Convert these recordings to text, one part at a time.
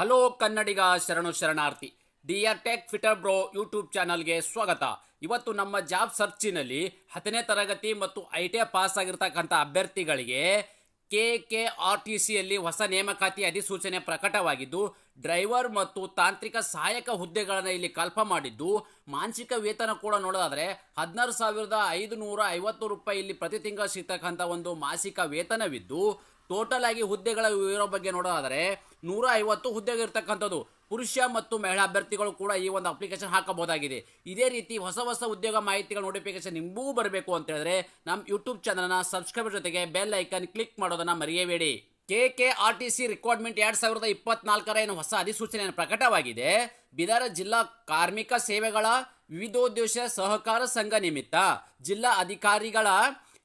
Hello ಕನ್ನಡಿಗ ಶರಣು ಶರಣಾರ್ಥಿ. DR tech fitter bro YouTube ಚಾನಲ್ಗೆ ಸ್ವಾಗತ. ಇವತ್ತು ನಮ್ಮ ಜಾಬ್ ಸರ್ಚಿನಲ್ಲಿ ಹತ್ತನೇ ತರಗತಿ ಮತ್ತು ಐ ಟಿ ಪಾಸ್ ಆಗಿರ್ತಕ್ಕಂಥ ಅಭ್ಯರ್ಥಿಗಳಿಗೆ ಕೆ ಕೆ ಆರ್ ಟಿ ಸಿಯಲ್ಲಿ ಹೊಸ ನೇಮಕಾತಿ ಅಧಿಸೂಚನೆ ಪ್ರಕಟವಾಗಿದ್ದು, ಡ್ರೈವರ್ ಮತ್ತು ತಾಂತ್ರಿಕ ಸಹಾಯಕ ಹುದ್ದೆಗಳನ್ನು ಇಲ್ಲಿ ಕಲ್ಪ ಮಾಡಿದ್ದು, ಮಾನಸಿಕ ವೇತನ ಕೂಡ ನೋಡೋದಾದರೆ ಹದಿನಾರು ಸಾವಿರದ ಐದು ನೂರ ಐವತ್ತು ರೂಪಾಯಿ ಇಲ್ಲಿ ಪ್ರತಿ ತಿಂಗಳು ಸಿಗ್ತಕ್ಕಂಥ ಒಂದು ಮಾಸಿಕ ವೇತನವಿದ್ದು ಟೋಟಲ್ ಆಗಿ ಹುದ್ದೆಗಳ ವಿವರ ಬಗ್ಗೆ ನೋಡೋದಾದರೆ ನೂರ ಐವತ್ತು ಹುದ್ದೆಗಳಿರ್ತಕ್ಕಂಥದ್ದು. ಪುರುಷ ಮತ್ತು ಮಹಿಳಾ ಅಭ್ಯರ್ಥಿಗಳು ಕೂಡ ಈ ಒಂದು ಅಪ್ಲಿಕೇಶನ್ ಹಾಕಬಹುದಾಗಿದೆ. ಇದೇ ರೀತಿ ಹೊಸ ಹೊಸ ಉದ್ಯೋಗ ಮಾಹಿತಿಗಳ ನೋಟಿಫಿಕೇಶನ್ ನಿಮಗೂ ಬರಬೇಕು ಅಂತ ಹೇಳಿದ್ರೆ ನಮ್ಮ ಯೂಟ್ಯೂಬ್ ಚಾನಲ್ನ ಸಬ್ಸ್ಕ್ರೈಬರ್ ಜೊತೆಗೆ ಬೆಲ್ ಐಕನ್ ಕ್ಲಿಕ್ ಮಾಡೋದನ್ನ ಮರೆಯಬೇಡಿ. K K R T C requirement ಎರಡ್ ಸಾವಿರದ ಇಪ್ಪತ್ನಾಲ್ಕರ ಏನು ಹೊಸ ಅಧಿಸೂಚನೆಯನ್ನು ಪ್ರಕಟವಾಗಿದೆ? ಬಿದರ ಜಿಲ್ಲಾ ಕಾರ್ಮಿಕ ಸೇವೆಗಳ ವಿವಿಧೋದ್ದೇಶ ಸಹಕಾರ ಸಂಘ ನಿಮಿತ್ತ ಜಿಲ್ಲಾ ಅಧಿಕಾರಿಗಳ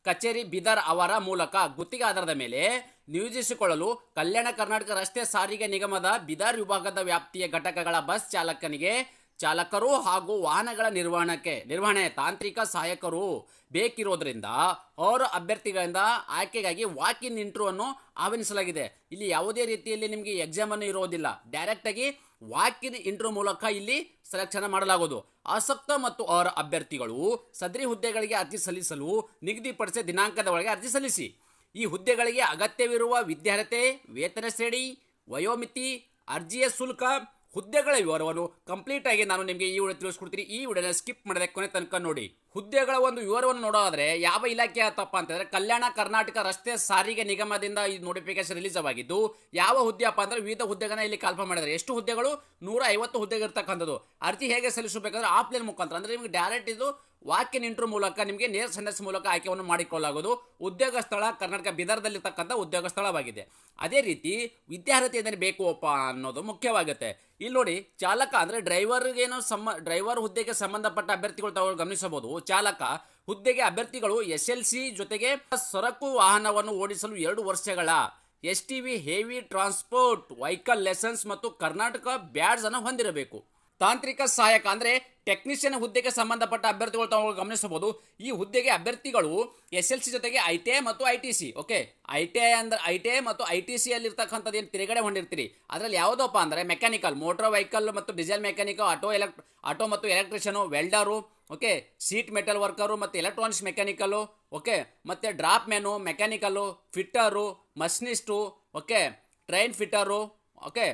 ಕಚೇರಿ ಬಿದರ್ ಅವರ ಮೂಲಕ ಗುತ್ತಿಗೆ ಆಧಾರದ ಮೇಲೆ ನಿಯೋಜಿಸಿಕೊಳ್ಳಲು ಕಲ್ಯಾಣ ಕರ್ನಾಟಕ ರಸ್ತೆ ಸಾರಿಗೆ ನಿಗಮದ ಬಿದರ್ ವಿಭಾಗದ ವ್ಯಾಪ್ತಿಯ ಘಟಕಗಳ ಬಸ್ ಚಾಲಕನಿಗೆ ಚಾಲಕರು ಹಾಗೂ ವಾಹನಗಳ ನಿರ್ವಹಣೆಗೆ ನಿರ್ವಹಣೆ ತಾಂತ್ರಿಕ ಸಹಾಯಕರು ಬೇಕಿರೋದ್ರಿಂದ ಅವರ ಅಭ್ಯರ್ಥಿಗಳಿಂದ ಆಯ್ಕೆಗಾಗಿ ವಾಕ್ ಇನ್ ಇಂಟ್ರೂ ಅನ್ನು ಆಹ್ವಾನಿಸಲಾಗಿದೆ. ಇಲ್ಲಿ ಯಾವುದೇ ರೀತಿಯಲ್ಲಿ ನಿಮಗೆ ಎಕ್ಸಾಮ್ ಅನ್ನು ಇರೋದಿಲ್ಲ. ಡೈರೆಕ್ಟ್ ಆಗಿ ವಾಕ್ ಇನ್ ಇಂಟ್ರೂ ಮೂಲಕ ಇಲ್ಲಿ ಸೆಲೆಕ್ಷನ್ ಮಾಡಲಾಗುವುದು. ಆಸಕ್ತ ಮತ್ತು ಅವರ ಅಭ್ಯರ್ಥಿಗಳು ಸದರಿ ಹುದ್ದೆಗಳಿಗೆ ಅರ್ಜಿ ಸಲ್ಲಿಸಲು ನಿಗದಿಪಡಿಸಿದ ದಿನಾಂಕದ ಒಳಗೆ ಅರ್ಜಿ ಸಲ್ಲಿಸಿ. ಈ ಹುದ್ದೆಗಳಿಗೆ ಅಗತ್ಯವಿರುವ ವಿದ್ಯಾರ್ಹತೆ, ವೇತನ ಶ್ರೇಣಿ ವಯೋಮಿತಿ, ಅರ್ಜಿಯ ಶುಲ್ಕ ಹುದ್ದೆಗಳ ವಿವರವನ್ನು ಕಂಪ್ಲೀಟ್ ಆಗಿ ನಾನು ನಿಮಗೆ ಈ ವಿಡಿಯೋ ತಿಳಿಸ್ಕೊಡ್ತೀನಿ. ಈ ವಿಡಿಯೋನ ಸ್ಕಿಪ್ ಮಾಡದೆ ಕೊನೆ ತನಕ ನೋಡಿ. ಹುದ್ದೆಗಳ ಒಂದು ವಿವರವನ್ನು ನೋಡೋದಾದ್ರೆ, ಯಾವ ಇಲಾಖೆ ಆತಪ್ಪ ಅಂತಂದರೆ, ಕಲ್ಯಾಣ ಕರ್ನಾಟಕ ರಸ್ತೆ ಸಾರಿಗೆ ನಿಗಮದಿಂದ ಈ ನೋಟಿಫಿಕೇಶನ್ ರಿಲೀಸ್ ಆಗಿದ್ದು, ಯಾವ ಹುದ್ದೆ ಅಪ್ಪ ಅಂದ್ರೆ ವಿವಿಧ ಹುದ್ದೆಗಳನ್ನ ಇಲ್ಲಿ ಕಲ್ಪ ಮಾಡಿದ್ದಾರೆ. ಎಷ್ಟು ಹುದ್ದೆಗಳು? ನೂರ ಐವತ್ತು ಹುದ್ದೆಗೆ ಇರ್ತಕ್ಕಂಥದ್ದು. ಅರ್ಜಿ ಹೇಗೆ ಸಲ್ಲಿಸಬೇಕಂದ್ರೆ ಆಫ್ಲೈನ್ ಮುಖಾಂತರ. ಅಂದ್ರೆ ನಿಮಗೆ ಡೈರೆಕ್ಟ್ ಇದು ವಾಕ್ಯ ಇಂಟ್ರೂ ಮೂಲಕ, ನಿಮಗೆ ನೇರ ಸಂದೇಶ ಮೂಲಕ ಆಯ್ಕೆಯನ್ನು ಮಾಡಿಕೊಳ್ಳಲಾಗುವುದು ಉದ್ಯೋಗ ಸ್ಥಳ ಕರ್ನಾಟಕ ಬಿದರ್ದಲ್ಲಿರ್ತಕ್ಕಂಥ ಉದ್ಯೋಗ ಸ್ಥಳವಾಗಿದೆ. ಅದೇ ರೀತಿ ವಿದ್ಯಾರ್ಹತೆ ಏನೇನು ಬೇಕು ಅಪ್ಪ ಅನ್ನೋದು ಮುಖ್ಯವಾಗುತ್ತೆ. ಇಲ್ಲಿ ನೋಡಿ, ಚಾಲಕ ಅಂದ್ರೆ ಡ್ರೈವರ್ಗೇನು ಸಮ ಡ್ರೈವರ್ ಹುದ್ದೆಗೆ ಸಂಬಂಧಪಟ್ಟ ಅಭ್ಯರ್ಥಿಗಳು ತಗೊಂಡು ಗಮನಿಸಬಹುದು. ಚಾಲಕ ಹುದ್ದೆಗೆ ಅಭ್ಯರ್ಥಿಗಳು ಎಸ್ ಜೊತೆಗೆ ಸರಕು ವಾಹನವನ್ನು ಓಡಿಸಲು ಎರಡು ವರ್ಷಗಳ S T V heavy transport, vehicle licence ಮತ್ತು ಕರ್ನಾಟಕ ಬ್ಯಾಡ್ಸ್ ಅನ್ನು ಹೊಂದಿರಬೇಕು. ತಾಂತ್ರಿಕ ಸಹಾಯಕ ಅಂದರೆ ಟೆಕ್ನಿಷಿಯನ್ ಹುದ್ದೆಗೆ ಸಂಬಂಧಪಟ್ಟ ಅಭ್ಯರ್ಥಿಗಳು ತಾವು ಗಮನಿಸಬಹುದು. ಈ ಹುದ್ದೆಗೆ ಅಭ್ಯರ್ಥಿಗಳು ಎಸ್ ಎಲ್ ಸಿ ಜೊತೆಗೆ ಐ ಟಿ ಐ ಮತ್ತು I T C okay I T I ಅಂದ್ರೆ ಐ ಟಿ ಐ ಮತ್ತು ಐ ಟಿ ಸಿ ಅಲ್ಲಿ ಇರ್ತಕ್ಕಂಥದ್ದು ಏನು ತಿರುಗಡೆ ಹೊಂದಿರ್ತೀರಿ? ಅದರಲ್ಲಿ ಯಾವುದಪ್ಪ ಅಂದರೆ ಮೆಕ್ಯಾನಿಕಲ್ ಮೋಟರ್ ವೆಹಿಕಲ್ ಮತ್ತು diesel mechanic auto elect auto ಮತ್ತು electrician welder okay sheet metal worker ಮತ್ತು ಎಲೆಕ್ಟ್ರಾನಿಕ್ಸ್ ಮೆಕ್ಯಾನಿಕಲ್ಲು ಓಕೆ ಮತ್ತು draughtsman mechanical fitter machinist okay train fitter okay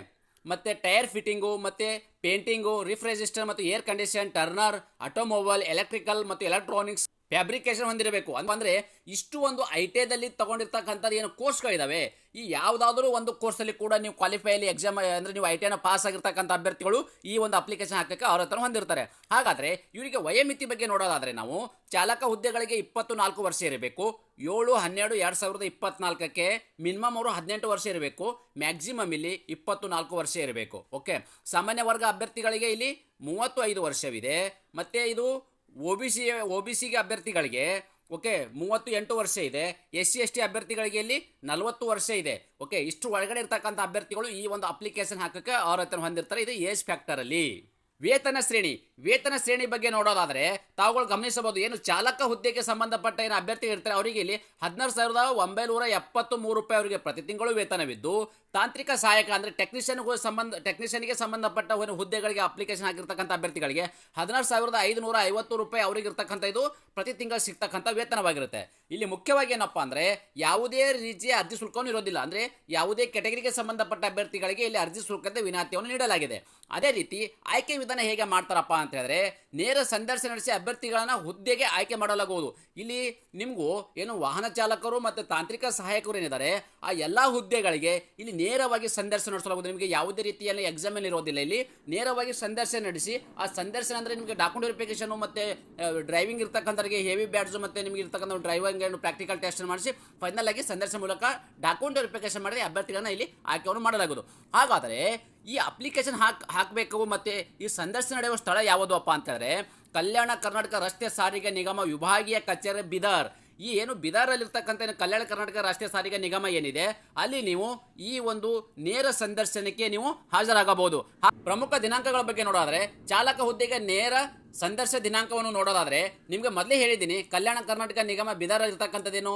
ಮತ್ತು ಟೈರ್ ಫಿಟ್ಟಿಂಗು ಮತ್ತು ಪೇಂಟಿಂಗು ರಿಫ್ರೆಜಿಸ್ಟರ್ ಮತ್ತು air condition turner automobile electrical ಮತ್ತು electronics fabrication ಹೊಂದಿರಬೇಕು. ಅಂದರೆ ಇಷ್ಟು ಒಂದು ಐ ಟಿ ಐದಲ್ಲಿ ತಗೊಂಡಿರ್ತಕ್ಕಂಥದ್ದು ಏನು ಕೋರ್ಸ್ಗಳಿದಾವೆ ಈ ಯಾವುದಾದ್ರೂ ಒಂದು ಕೋರ್ಸಲ್ಲಿ ಕೂಡ ನೀವು ಕ್ವಾಲಿಫೈಲಿ ಎಕ್ಸಾಮ್ ಅಂದರೆ ನೀವು ಐ ಟಿ ಐನ ಪಾಸ್ ಆಗಿರ್ತಕ್ಕಂಥ ಅಭ್ಯರ್ಥಿಗಳು ಈ ಒಂದು ಅಪ್ಲಿಕೇಶನ್ ಹಾಕಕ್ಕೆ ಅವ್ರ ಹತ್ರ ಹೊಂದಿರ್ತಾರೆ. ಹಾಗಾದರೆ ಇವರಿಗೆ ವಯೋಮಿತಿ ಬಗ್ಗೆ ನೋಡೋದಾದರೆ ನಾವು ಚಾಲಕ ಹುದ್ದೆಗಳಿಗೆ ಇಪ್ಪತ್ತು ನಾಲ್ಕು ವರ್ಷ ಇರಬೇಕು, ಏಳು, ಹನ್ನೆರಡು, ಎರಡು ಸಾವಿರದ ಇಪ್ಪತ್ನಾಲ್ಕಕ್ಕೆ ಮಿನಿಮಮ್ ಅವರು ಹದಿನೆಂಟು ವರ್ಷ ಇರಬೇಕು ಮ್ಯಾಕ್ಸಿಮಮ್ ಇಲ್ಲಿ ಇಪ್ಪತ್ತು ನಾಲ್ಕು ವರ್ಷ ಇರಬೇಕು. ಓಕೆ ಸಾಮಾನ್ಯ ವರ್ಗ ಅಭ್ಯರ್ಥಿಗಳಿಗೆ ಇಲ್ಲಿ ಮೂವತ್ತು ಐದು ವರ್ಷವಿದೆ. ಮತ್ತು ಇದು O B C, O B ಸಿಗೆ ಅಭ್ಯರ್ಥಿಗಳಿಗೆ ಓಕೆ ಮೂವತ್ತು ಎಂಟು ವರ್ಷ ಇದೆ. ಎಸ್ ಸಿ, ಎಸ್ ಟಿ ಅಭ್ಯರ್ಥಿಗಳಿಗೆ ಇಲ್ಲಿ ನಲವತ್ತು ವರ್ಷ ಇದೆ. ಓಕೆ ಇಷ್ಟು ಒಳಗಡೆ ಇರ್ತಕ್ಕಂಥ ಅಭ್ಯರ್ಥಿಗಳು ಈ ಒಂದು ಅಪ್ಲಿಕೇಶನ್ ಹಾಕಕ್ಕೆ ಹತ್ರ ಹೊಂದಿರ್ತಾರೆ. ಇದು ಏಜ್ ಫ್ಯಾಕ್ಟರಲ್ಲಿ ವೇತನ ಶ್ರೇಣಿ ವೇತನ ಶ್ರೇಣಿ ಬಗ್ಗೆ ನೋಡೋದಾದ್ರೆ ತಾವುಗಳು ಗಮನಿಸಬಹುದು. ಏನು ಚಾಲಕ ಹುದ್ದೆಗೆ ಸಂಬಂಧಪಟ್ಟ ಏನು ಅಭ್ಯರ್ಥಿ ಇರ್ತಾರೆ, ಅವರಿಗೆ ಇಲ್ಲಿ ಹದಿನಾರು ಸಾವಿರದ ಒಂಬೈನೂರ ಎಪ್ಪತ್ತು ಮೂರು ರೂಪಾಯಿ ಅವರಿಗೆ ಪ್ರತಿ ತಿಂಗಳು ವೇತನವಿದ್ದು, ತಾಂತ್ರಿಕ ಸಹಾಯಕ ಅಂದರೆ ಟೆಕ್ನಿಷಿಯನ್ಗೂ ಸಂಬಂಧ ಟೆಕ್ನಿಷಿಯನ್ಗೆ ಸಂಬಂಧಪಟ್ಟ ಒಂದು ಹುದ್ದೆಗಳಿಗೆ ಅಪ್ಲಿಕೇಶನ್ ಆಗಿರ್ತಕ್ಕಂಥ ಅಭ್ಯರ್ಥಿಗಳಿಗೆ ಹದಿನಾರು ಸಾವಿರದ ಐದುನೂರ ಐವತ್ತು ರೂಪಾಯಿ ಅವರಿಗೆ ಇರ್ತಕ್ಕಂಥ ಇದು ಪ್ರತಿ ತಿಂಗಳು ಸಿಗ್ತಕ್ಕಂಥ ವೇತನವಾಗಿರುತ್ತೆ. ಇಲ್ಲಿ ಮುಖ್ಯವಾಗಿ ಏನಪ್ಪ ಅಂದರೆ ಯಾವುದೇ ರೀತಿಯ ಅರ್ಜಿ ಶುಲ್ಕವನ್ನು ಇರೋದಿಲ್ಲ. ಅಂದರೆ ಯಾವುದೇ ಕೆಟಗರಿಗೆ ಸಂಬಂಧಪಟ್ಟ ಅಭ್ಯರ್ಥಿಗಳಿಗೆ ಇಲ್ಲಿ ಅರ್ಜಿ ಶುಲ್ಕದ ವಿನಾಯಿತಿಯನ್ನು ನೀಡಲಾಗಿದೆ. ಅದೇ ರೀತಿ ಆಯ್ಕೆ ವಿಧಾನ ಹೇಗೆ ಮಾಡ್ತಾರಪ್ಪ ಅಂತ ಹೇಳಿದ್ರೆ ನೇರ ಸಂದರ್ಶನ ನಡೆಸಿ ಅಭ್ಯರ್ಥಿಗಳನ್ನು ಹುದ್ದೆಗೆ ಆಯ್ಕೆ ಮಾಡಲಾಗುವುದು. ಇಲ್ಲಿ ನಿಮಗೂ ಏನು ವಾಹನ ಚಾಲಕರು ಮತ್ತು ತಾಂತ್ರಿಕ ಸಹಾಯಕರು ಏನಿದ್ದಾರೆ, ಆ ಎಲ್ಲ ಹುದ್ದೆಗಳಿಗೆ ಇಲ್ಲಿ ನೇರವಾಗಿ ಸಂದರ್ಶನ ನಡೆಸಲಾಗುವುದು. ನಿಮಗೆ ಯಾವುದೇ ರೀತಿಯಲ್ಲಿ ಅಲ್ಲಿ ಇರೋದಿಲ್ಲ. ಇಲ್ಲಿ ನೇರವಾಗಿ ಸಂದರ್ಶನ ನಡೆಸಿ, ಆ ಸಂದರ್ಶನ ಅಂದರೆ ನಿಮಗೆ ಡಾಕ್ಯುಮೆಂಟ್ ವೆರಿಫಿಕೇಶನ್ ಮತ್ತು ಡ್ರೈವಿಂಗ್ ಇರ್ತಕ್ಕಂಥವ್ರಿಗೆ ಹೆವಿ ಬ್ಯಾಡ್ಸ್ ಮತ್ತು ನಿಮಗೆ ಇರ್ತಕ್ಕಂಥ ಡ್ರೈವಿಂಗ್ ಏನು ಪ್ರಾಕ್ಟಿಕಲ್ ಟೆಸ್ಟ್ ಮಾಡಿಸಿ ಫೈನಲ್ ಆಗಿ ಸಂದರ್ಶನ ಮೂಲಕ ಡಾಕ್ಯುಮೆಂಟ್ ವೆರಿಫಿಕೇಶನ್ ಮಾಡಿ ಅಭ್ಯರ್ಥಿಗಳನ್ನ ಇಲ್ಲಿ ಆಯ್ಕೆಯನ್ನು ಮಾಡಲಾಗುವುದು. ಹಾಗಾದರೆ ಈ ಅಪ್ಲಿಕೇಶನ್ ಹಾಕ್, ಹಾಕಬೇಕು ಮತ್ತು ಈ ಸಂದರ್ಶನ ನಡೆಯುವ ಸ್ಥಳ ಯಾವುದಪ್ಪ ಅಂತ ಹೇಳಿದ್ರೆ ಕಲ್ಯಾಣ ಕರ್ನಾಟಕ ರಸ್ತೆ ಸಾರಿಗೆ ನಿಗಮ ವಿಭಾಗೀಯ ಕಚೇರಿ ಬಿದಾರ್. ಈ ಏನು ಬಿದಾರಲ್ಲಿರ್ತಕ್ಕಂಥ ಏನು ಕಲ್ಯಾಣ ಕರ್ನಾಟಕ ರಾಷ್ಟ್ರೀಯ ಸಾರಿಗೆ ನಿಗಮ ಏನಿದೆ, ಅಲ್ಲಿ ನೀವು ಈ ಒಂದು ನೇರ ಸಂದರ್ಶನಕ್ಕೆ ನೀವು ಹಾಜರಾಗಬಹುದು. ಪ್ರಮುಖ ದಿನಾಂಕಗಳ ಬಗ್ಗೆ ನೋಡೋದಾದ್ರೆ ಚಾಲಕ ಹುದ್ದೆಗೆ ನೇರ ಸಂದರ್ಶ ದಿನಾಂಕವನ್ನು ನೋಡೋದಾದರೆ ನಿಮಗೆ ಮೊದಲೇ ಹೇಳಿದ್ದೀನಿ, ಕಲ್ಯಾಣ ಕರ್ನಾಟಕ ನಿಗಮ ಬಿದರ್ ಇರ್ತಕ್ಕಂಥದ್ದೇನು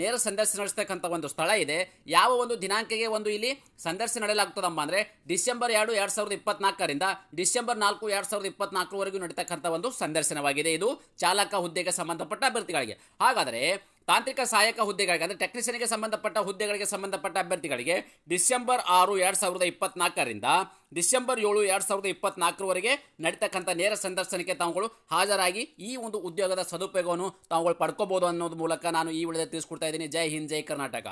ನೇರ ಸಂದರ್ಶನ ನಡೆಸ್ತಕ್ಕಂಥ ಒಂದು ಸ್ಥಳ ಇದೆ. ಯಾವ ಒಂದು ದಿನಾಂಕಕ್ಕೆ ಒಂದು ಇಲ್ಲಿ ಸಂದರ್ಶನ ನಡೆಯಲಾಗ್ತದಮ್ಮ ಅಂದರೆ ಡಿಸೆಂಬರ್ ಎರಡು ಎರಡು ಸಾವಿರದ ಇಪ್ಪತ್ನಾಲ್ಕರಿಂದ ಡಿಸೆಂಬರ್ ನಾಲ್ಕು, ಎರಡು ಸಾವಿರದ ಇಪ್ಪತ್ನಾಲ್ಕರವರೆಗೂ ನಡೀತಕ್ಕಂಥ ಒಂದು ಸಂದರ್ಶನವಾಗಿದೆ. ಇದು ಚಾಲಕ ಹುದ್ದೆಗೆ ಸಂಬಂಧಪಟ್ಟ ಅಭ್ಯರ್ಥಿಗಳಿಗೆ. ಹಾಗಾದರೆ ತಾಂತ್ರಿಕ ಸಹಾಯಕ ಹುದ್ದೆಗಳಿಗೆ, ಅಂದರೆ ಟೆಕ್ನಿಷಿಯನ್ಗೆ ಸಂಬಂಧಪಟ್ಟ ಹುದ್ದೆಗಳಿಗೆ ಸಂಬಂಧಪಟ್ಟ ಅಭ್ಯರ್ಥಿಗಳಿಗೆ ಡಿಸೆಂಬರ್ ಆರು ಎರಡು ಸಾವಿರದ ಇಪ್ಪತ್ನಾಲ್ಕರಿಂದ ಡಿಸೆಂಬರ್ ಏಳು ಎರಡು ಸಾವಿರದ ಇಪ್ಪತ್ನಾಲ್ಕರವರೆಗೆ ನಡೀತಕ್ಕಂಥ ನೇರ ಸಂದರ್ಶನಕ್ಕೆ ತಾವುಗಳು ಹಾಜರಾಗಿ ಈ ಒಂದು ಉದ್ಯೋಗದ ಸದುಪಯೋಗವನ್ನು ತಾವುಗಳು ಪಡ್ಕೋಬಹುದು ಅನ್ನೋದು ಮೂಲಕ ನಾನು ಈ ವಿಡಿಯೋದಲ್ಲಿ ತಿಳಿಸ್ಕೊಡ್ತಾ ಇದ್ದೀನಿ. ಜೈ ಹಿಂದ್, ಜೈ ಕರ್ನಾಟಕ.